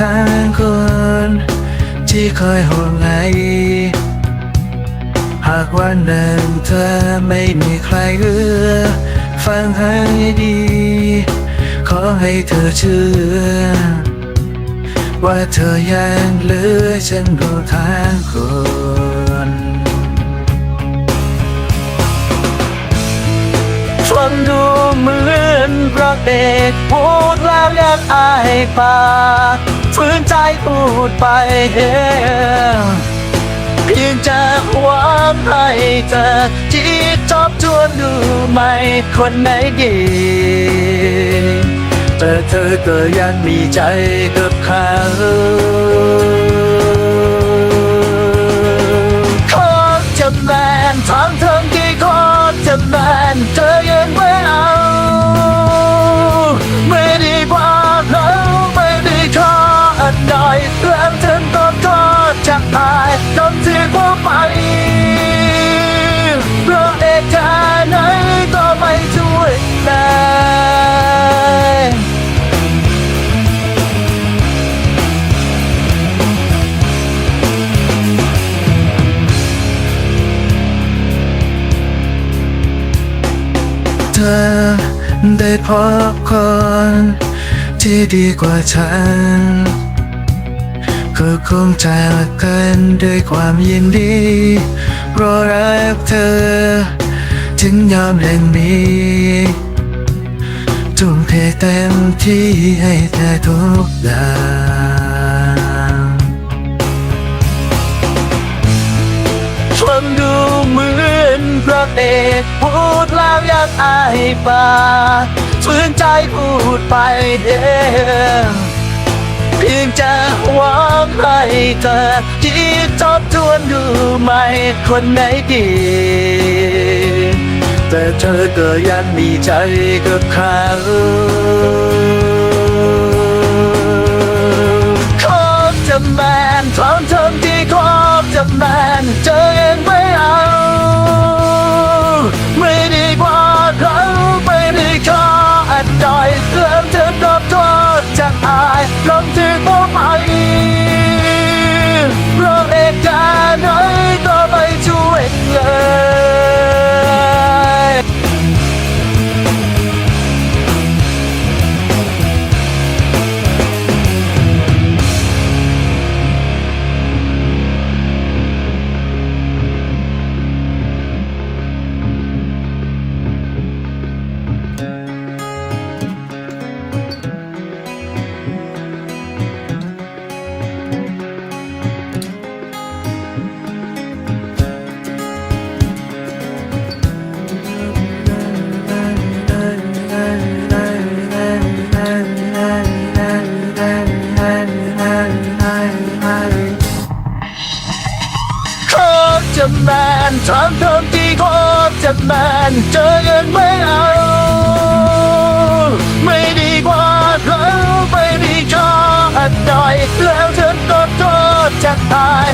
ทางคนที่คอยห่วงใยหากวันหนึ่งเธอไม่มีใครเอื้อฟังให้ดี ขอให้เธอเชื่อ ว่าเธอยังเหลือฉันรู้ทางคน ฟังดูเหมือนพระเอกพูดแล้วยังอายปากฝืนใจพูดไปเองเพียงจะหวังให้เธอที่ทบทวนดูไหมคนไหนดีแต่เธอก็ยังมีใจกับเขาขอจะแมนทางเธอที่ขอจะแมนเธอ ได้พบคนที่ดีกว่าฉันก็คงจะรักกันด้วยความยินดีเพราะรักเธอ ถึงยอมเล่นมีทุ่มเทเต็มที่ให้เธอทุกอย่าง เองพูดแล้วยังอายปากฝืนใจพูดไปเองเพียงจะหวังให้เธอที่ทบทวนดูไหมคนไหนดีแต่เธอก็ยังมีใจกับเขา ษ โคตรจะแมนทามเดิมที่โคตรจะแมนเจอเงินไม่เอา ไม่ดีกว่าแล้วไม่ดีชออันใดแล้วเธอก็โทษจะตาย